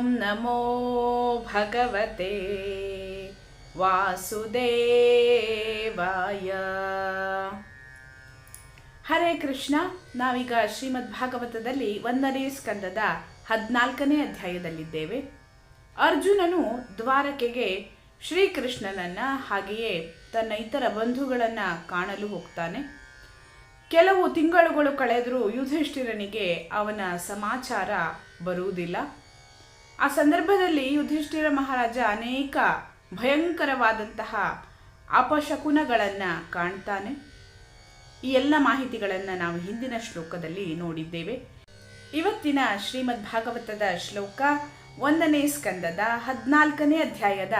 ॐ नमो भगवते ವಾಸುದೇವಾಯ ಹರೇ ಕೃಷ್ಣ ನಾವೀಗ ಶ್ರೀಮದ್ ಭಾಗವತದಲ್ಲಿ ಒಂದನೇ ಸ್ಕಂದದ ಹದಿನಾಲ್ಕನೇ ಅಧ್ಯಾಯದಲ್ಲಿದ್ದೇವೆ ಅರ್ಜುನನು ದ್ವಾರಕೆಗೆ ಶ್ರೀಕೃಷ್ಣನನ್ನ ಹಾಗೆಯೇ ತನ್ನ ಇತರ ಬಂಧುಗಳನ್ನು ಕಾಣಲು ಹೋಗ್ತಾನೆ ಕೆಲವು ತಿಂಗಳುಗಳು ಕಳೆದರೂ ಯುಧಿಷ್ಠಿರನಿಗೆ ಅವನ ಸಮಾಚಾರ ಬರುವುದಿಲ್ಲ ಆ ಸಂದರ್ಭದಲ್ಲಿ ಯುಧಿಷ್ಠಿರ ಮಹಾರಾಜ ಅನೇಕ ಭಯಂಕರವಾದಂತಹ ಅಪಶಕುನಗಳನ್ನು ಕಾಣ್ತಾನೆ. ಈ ಎಲ್ಲ ಮಾಹಿತಿಗಳನ್ನು ನಾವು ಹಿಂದಿನ ಶ್ಲೋಕದಲ್ಲಿ ನೋಡಿದ್ದೇವೆ. ಇವತ್ತಿನ ಶ್ರೀಮದ್ ಭಾಗವತದ ಶ್ಲೋಕ ಒಂದನೇ ಸ್ಕಂದದ ಹದಿನಾಲ್ಕನೇ ಅಧ್ಯಾಯದ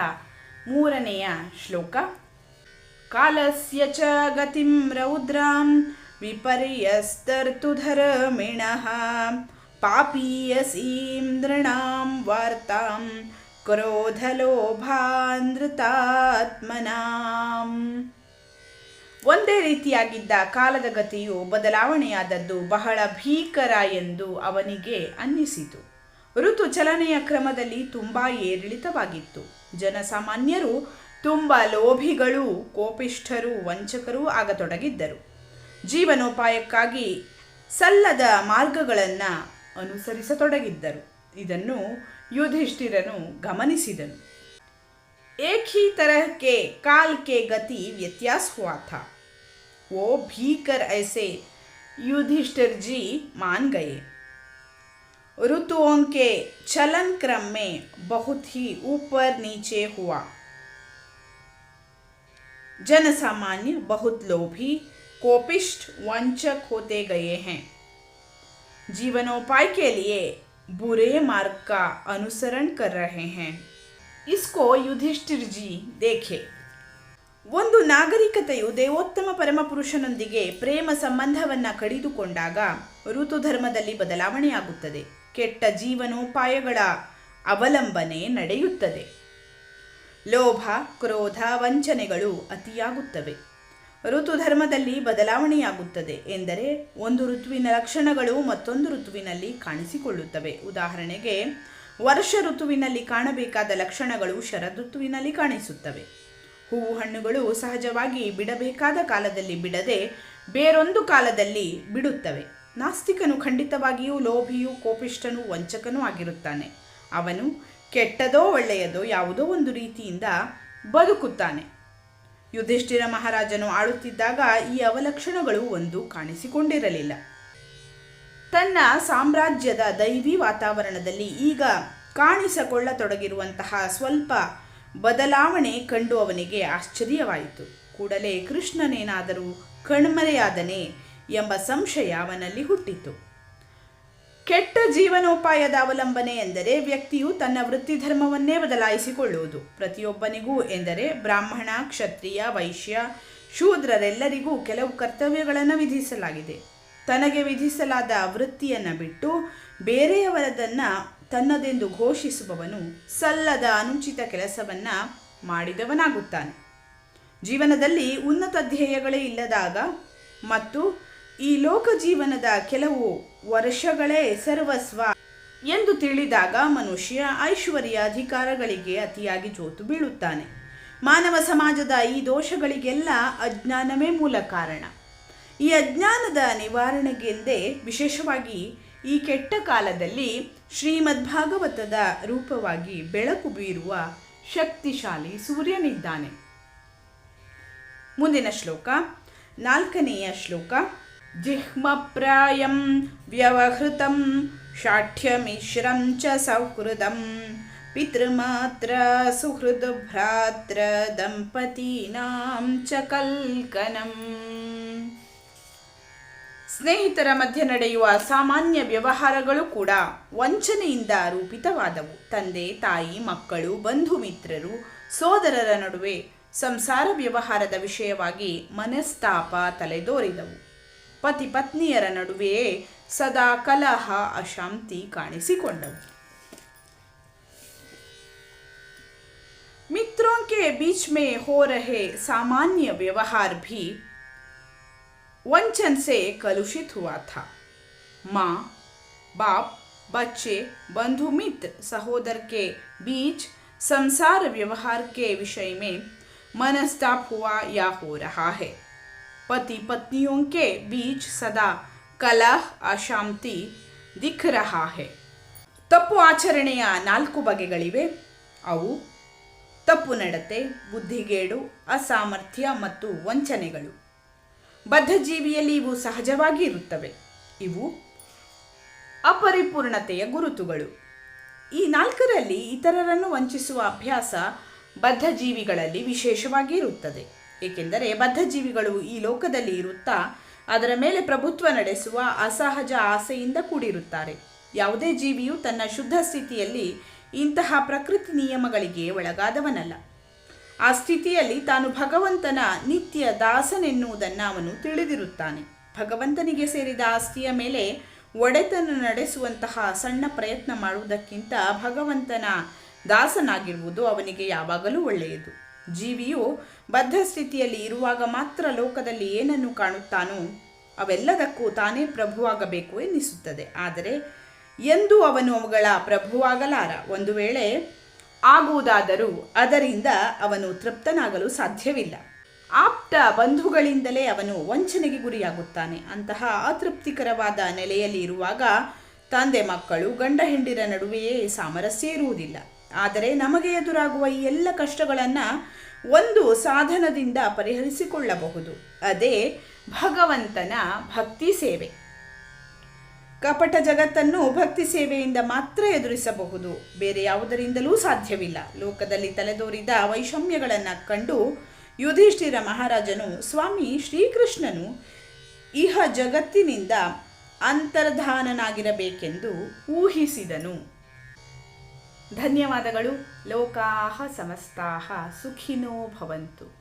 ಮೂರನೆಯ ಶ್ಲೋಕ. ಕಾಲಸ್ಯ ಚ ಗತಿಂ ರೌದ್ರಾಂ ವಿಪರ್ಯಸ್ತರ್ತುಧರಮಿಣಃ ಪಾಪೀಯಸೀಂ ನೃಣಾಂ ಕ್ರೋಧ ಕ್ರೋಧಲೋಭಾನೃತಾತ್ಮನಾಂ ಒಂದೇ ರೀತಿಯಾಗಿದ್ದ ಕಾಲದ ಗತಿಯು ಬದಲಾವಣೆಯಾದದ್ದು ಬಹಳ ಭೀಕರ ಎಂದು ಅವನಿಗೆ ಅನ್ನಿಸಿತು. ಋತು ಚಲನೆಯ ಕ್ರಮದಲ್ಲಿ ತುಂಬಾ ಏರಿಳಿತವಾಗಿತ್ತು. ಜನಸಾಮಾನ್ಯರು, ತುಂಬ ಲೋಭಿಗಳು, ಕೋಪಿಷ್ಠರು, ವಂಚಕರೂ ಆಗತೊಡಗಿದ್ದರು. ಜೀವನೋಪಾಯಕ್ಕಾಗಿ ಸಲ್ಲದ ಮಾರ್ಗಗಳನ್ನು ಅನುಸರಿಸತೊಡಗಿದ್ದರು ಇದನ್ನು युधिष्ठिरनु गमनिसिदनु एक ही तरह के काल के गति व्यत्यास हुआ था वो भीकर ऐसे युधिष्ठिर जी मान गए ऋतुओं के चलन क्रम में बहुत ही ऊपर नीचे हुआ जनसामान्य बहुत लोभी कोपिष्ट वंचक होते गए हैं जीवनोपाय के लिए बुरे मार्ग का अनुसरण कर रहे हैं इसको ಯುಧಿಷ್ಠಿರ್ ಜಿ ದೇಖೆ ಒಂದು ನಾಗರಿಕತೆಯು ದೇವೋತ್ತಮ ಪರಮಪುರುಷನೊಂದಿಗೆ ಪ್ರೇಮ ಸಂಬಂಧವನ್ನು ಕಡಿದುಕೊಂಡಾಗ ಋತುಧರ್ಮದಲ್ಲಿ ಬದಲಾವಣೆಯಾಗುತ್ತದೆ ಕೆಟ್ಟ ಜೀವನೋಪಾಯಗಳ ಅವಲಂಬನೆ ನಡೆಯುತ್ತದೆ ಲೋಭ ಕ್ರೋಧ ವಂಚನೆಗಳು ಅತಿಯಾಗುತ್ತವೆ ಋತುಧರ್ಮದಲ್ಲಿ ಬದಲಾವಣೆಯಾಗುತ್ತದೆ ಎಂದರೆ ಒಂದು ಋತುವಿನ ಲಕ್ಷಣಗಳು ಮತ್ತೊಂದು ಋತುವಿನಲ್ಲಿ ಕಾಣಿಸಿಕೊಳ್ಳುತ್ತವೆ. ಉದಾಹರಣೆಗೆ, ವರ್ಷ ಋತುವಿನಲ್ಲಿ ಕಾಣಬೇಕಾದ ಲಕ್ಷಣಗಳು ಶರದೃತುವಿನಲ್ಲಿ ಕಾಣಿಸುತ್ತವೆ. ಹೂವು ಹಣ್ಣುಗಳು ಸಹಜವಾಗಿ ಬಿಡಬೇಕಾದ ಕಾಲದಲ್ಲಿ ಬಿಡದೆ ಬೇರೊಂದು ಕಾಲದಲ್ಲಿ ಬಿಡುತ್ತವೆ. ನಾಸ್ತಿಕನು ಖಂಡಿತವಾಗಿಯೂ ಲೋಭಿಯೂ ಕೋಪಿಷ್ಟನು ವಂಚಕನೂ ಆಗಿರುತ್ತಾನೆ. ಅವನು ಕೆಟ್ಟದೋ ಒಳ್ಳೆಯದೋ ಯಾವುದೋ ಒಂದು ರೀತಿಯಿಂದ ಬದುಕುತ್ತಾನೆ. ಯುಧಿಷ್ಠಿರ ಮಹಾರಾಜನು ಆಳುತ್ತಿದ್ದಾಗ ಈ ಅವಲಕ್ಷಣಗಳು ಒಂದು ಕಾಣಿಸಿಕೊಂಡಿರಲಿಲ್ಲ. ತನ್ನ ಸಾಮ್ರಾಜ್ಯದ ದೈವಿ ವಾತಾವರಣದಲ್ಲಿ ಈಗ ಕಾಣಿಸಿಕೊಳ್ಳತೊಡಗಿರುವಂತಹ ಸ್ವಲ್ಪ ಬದಲಾವಣೆ ಕಂಡು ಅವನಿಗೆ ಆಶ್ಚರ್ಯವಾಯಿತು. ಕೂಡಲೇ ಕೃಷ್ಣನೇನಾದರೂ ಕಣ್ಮರೆಯಾದನೆ ಎಂಬ ಸಂಶಯ ಅವನಲ್ಲಿ ಹುಟ್ಟಿತು. ಕೆಟ್ಟ ಜೀವನೋಪಾಯದ ಅವಲಂಬನೆ ಎಂದರೆ ವ್ಯಕ್ತಿಯು ತನ್ನ ವೃತ್ತಿ ಧರ್ಮವನ್ನೇ ಬದಲಾಯಿಸಿಕೊಳ್ಳುವುದು. ಪ್ರತಿಯೊಬ್ಬನಿಗೂ ಎಂದರೆ ಬ್ರಾಹ್ಮಣ, ಕ್ಷತ್ರಿಯ, ವೈಶ್ಯ, ಶೂದ್ರರೆಲ್ಲರಿಗೂ ಕೆಲವು ಕರ್ತವ್ಯಗಳನ್ನು ವಿಧಿಸಲಾಗಿದೆ. ತನಗೆ ವಿಧಿಸಲಾದ ವೃತ್ತಿಯನ್ನು ಬಿಟ್ಟು ಬೇರೆಯವರದನ್ನು ತನ್ನದೆಂದು ಘೋಷಿಸುವವನು ಸಲ್ಲದ ಅನುಚಿತ ಕೆಲಸವನ್ನು ಮಾಡಿದವನಾಗುತ್ತಾನೆ. ಜೀವನದಲ್ಲಿ ಉನ್ನತ ಧ್ಯೇಯಗಳೇ ಇಲ್ಲದಾಗ ಮತ್ತು ಈ ಲೋಕ ಜೀವನದ ಕೆಲವು ವರ್ಷಗಳೇ ಸರ್ವಸ್ವ ಎಂದು ತಿಳಿದಾಗ ಮನುಷ್ಯ ಐಶ್ವರ್ಯ ಅಧಿಕಾರಗಳಿಗೆ ಅತಿಯಾಗಿ ಜೋತು ಬೀಳುತ್ತಾನೆ. ಮಾನವ ಸಮಾಜದ ಈ ದೋಷಗಳಿಗೆಲ್ಲ ಅಜ್ಞಾನವೇ ಮೂಲ ಕಾರಣ. ಈ ಅಜ್ಞಾನದ ನಿವಾರಣೆಗೆಂದೇ ವಿಶೇಷವಾಗಿ ಈ ಕೆಟ್ಟ ಕಾಲದಲ್ಲಿ ಶ್ರೀಮದ್ಭಾಗವತದ ರೂಪವಾಗಿ ಬೆಳಕು ಬೀರುವ ಶಕ್ತಿಶಾಲಿ ಸೂರ್ಯನಿದ್ದಾನೆ. ಮುಂದಿನ ಶ್ಲೋಕ, ನಾಲ್ಕನೆಯ ಶ್ಲೋಕ ವ್ಯವಹೃತಂ ಶಾಠ್ಯಮಿಶ್ರಂ ಚ ಸೌಹೃದಂ ಪಿತೃಮಾತ್ರ ಸುಹೃದ್ ಭ್ರಾತ್ರ ದಂಪತೀನಾಂ ಚ ಕಲ್ಕನಂ ಸ್ನೇಹಿತರ ಮಧ್ಯೆ ನಡೆಯುವ ಸಾಮಾನ್ಯ ವ್ಯವಹಾರಗಳು ಕೂಡ ವಂಚನೆಯಿಂದ ರೂಪಿತವಾದವು. ತಂದೆ, ತಾಯಿ, ಮಕ್ಕಳು, ಬಂಧು ಮಿತ್ರರು, ಸೋದರರ ನಡುವೆ ಸಂಸಾರ ವ್ಯವಹಾರದ ವಿಷಯವಾಗಿ ಮನಸ್ತಾಪ ತಲೆದೋರಿದವು. ಪತಿ ಪತ್ನಿಯರ ನಡುವೆಯೇ ಸದಾ ಕಲಹ ಅಶಾಂತಿ ಕಾಣಿಸಿಕೊಂಡವು मित्रों के बीच में हो रहे सामान्य व्यवहार भी वंचन से कलुषित हुआ था माँ बाप बच्चे बंधु मित्र सहोदर के बीच संसार व्यवहार के विषय में मनस्ताप हुआ या हो रहा है पति पत्नियों के बीच सदा कलह अशांति दिख रहा है ತಪ್ಪು ಆಚರಣೆಯ ನಾಲ್ಕು ಬಗೆಗಳಿವೆ ಅವು ತಪ್ಪು ನಡತೆ ಬುದ್ಧಿಗೇಡು ಅಸಾಮರ್ಥ್ಯ ಮತ್ತು ವಂಚನೆಗಳು ಬದ್ಧಜೀವಿಯಲ್ಲಿ ಇವು ಸಹಜವಾಗಿ ಇರುತ್ತವೆ ಇವು ಅಪರಿಪೂರ್ಣತೆಯ ಗುರುತುಗಳು ಈ ನಾಲ್ಕರಲ್ಲಿ ಇತರರನ್ನು ವಂಚಿಸುವ ಅಭ್ಯಾಸ ಬದ್ಧಜೀವಿಗಳಲ್ಲಿ ವಿಶೇಷವಾಗಿ ಇರುತ್ತದೆ ಏಕೆಂದರೆ ಬದ್ಧಜೀವಿಗಳು ಈ ಲೋಕದಲ್ಲಿ ಇರುತ್ತಾ, ಅದರ ಮೇಲೆ ಪ್ರಭುತ್ವ ನಡೆಸುವ ಅಸಹಜ ಆಸೆಯಿಂದ ಕೂಡಿರುತ್ತಾರೆ. ಯಾವುದೇ ಜೀವಿಯು ತನ್ನ ಶುದ್ಧ ಸ್ಥಿತಿಯಲ್ಲಿ ಇಂತಹ ಪ್ರಕೃತಿ ನಿಯಮಗಳಿಗೆ ಒಳಗಾದವನಲ್ಲ. ಆ ಸ್ಥಿತಿಯಲ್ಲಿ ತಾನು ಭಗವಂತನ ನಿತ್ಯ ದಾಸನೆನ್ನುವುದನ್ನು ಅವನು ತಿಳಿದಿರುತ್ತಾನೆ. ಭಗವಂತನಿಗೆ ಸೇರಿದ ಆಸ್ತಿಯ ಮೇಲೆ ಒಡೆತನ ನಡೆಸುವಂತಹ ಸಣ್ಣ ಪ್ರಯತ್ನ ಮಾಡುವುದಕ್ಕಿಂತ ಭಗವಂತನ ದಾಸನಾಗಿರುವುದು ಅವನಿಗೆ ಯಾವಾಗಲೂ ಒಳ್ಳೆಯದು. ಜೀವಿಯು ಬದ್ಧ ಸ್ಥಿತಿಯಲ್ಲಿ ಇರುವಾಗ ಮಾತ್ರ ಲೋಕದಲ್ಲಿ ಏನನ್ನು ಕಾಣುತ್ತಾನೋ ಅವೆಲ್ಲದಕ್ಕೂ ತಾನೇ ಪ್ರಭುವಾಗಬೇಕು ಎನ್ನಿಸುತ್ತದೆ. ಆದರೆ ಎಂದು ಅವನು ಅವುಗಳ ಪ್ರಭುವಾಗಲಾರ. ಒಂದು ವೇಳೆ ಆಗುವುದಾದರೂ ಅದರಿಂದ ಅವನು ತೃಪ್ತನಾಗಲು ಸಾಧ್ಯವಿಲ್ಲ. ಆಪ್ತ ಬಂಧುಗಳಿಂದಲೇ ಅವನು ವಂಚನೆಗೆ ಗುರಿಯಾಗುತ್ತಾನೆ. ಅಂತಹ ಅತೃಪ್ತಿಕರವಾದ ನೆಲೆಯಲ್ಲಿ ಇರುವಾಗ ತಂದೆ ಮಕ್ಕಳು ಗಂಡ ಹೆಂಡಿರ ನಡುವೆಯೇ ಸಾಮರಸ್ಯ ಇರುವುದಿಲ್ಲ. ಆದರೆ ನಮಗೆ ಎದುರಾಗುವ ಈ ಎಲ್ಲ ಕಷ್ಟಗಳನ್ನು ಒಂದು ಸಾಧನದಿಂದ ಪರಿಹರಿಸಿಕೊಳ್ಳಬಹುದು. ಅದೇ ಭಗವಂತನ ಭಕ್ತಿ ಸೇವೆ. ಕಪಟ ಜಗತ್ತನ್ನು ಭಕ್ತಿ ಸೇವೆಯಿಂದ ಮಾತ್ರ ಎದುರಿಸಬಹುದು. ಬೇರೆ ಯಾವುದರಿಂದಲೂ ಸಾಧ್ಯವಿಲ್ಲ. ಲೋಕದಲ್ಲಿ ತಲೆದೋರಿದ ವೈಷಮ್ಯಗಳನ್ನು ಕಂಡು ಯುಧಿಷ್ಠಿರ ಮಹಾರಾಜನು ಸ್ವಾಮಿ ಶ್ರೀಕೃಷ್ಣನು ಇಹ ಜಗತ್ತಿನಿಂದ ಅಂತರ್ಧಾನನಾಗಿರಬೇಕೆಂದು ಊಹಿಸಿದನು. ಧನ್ಯವಾದಗಳು. ಲೋಕಾಹ ಸಮಸ್ತಾಹ ಸುಖಿನೋ ಭವಂತು.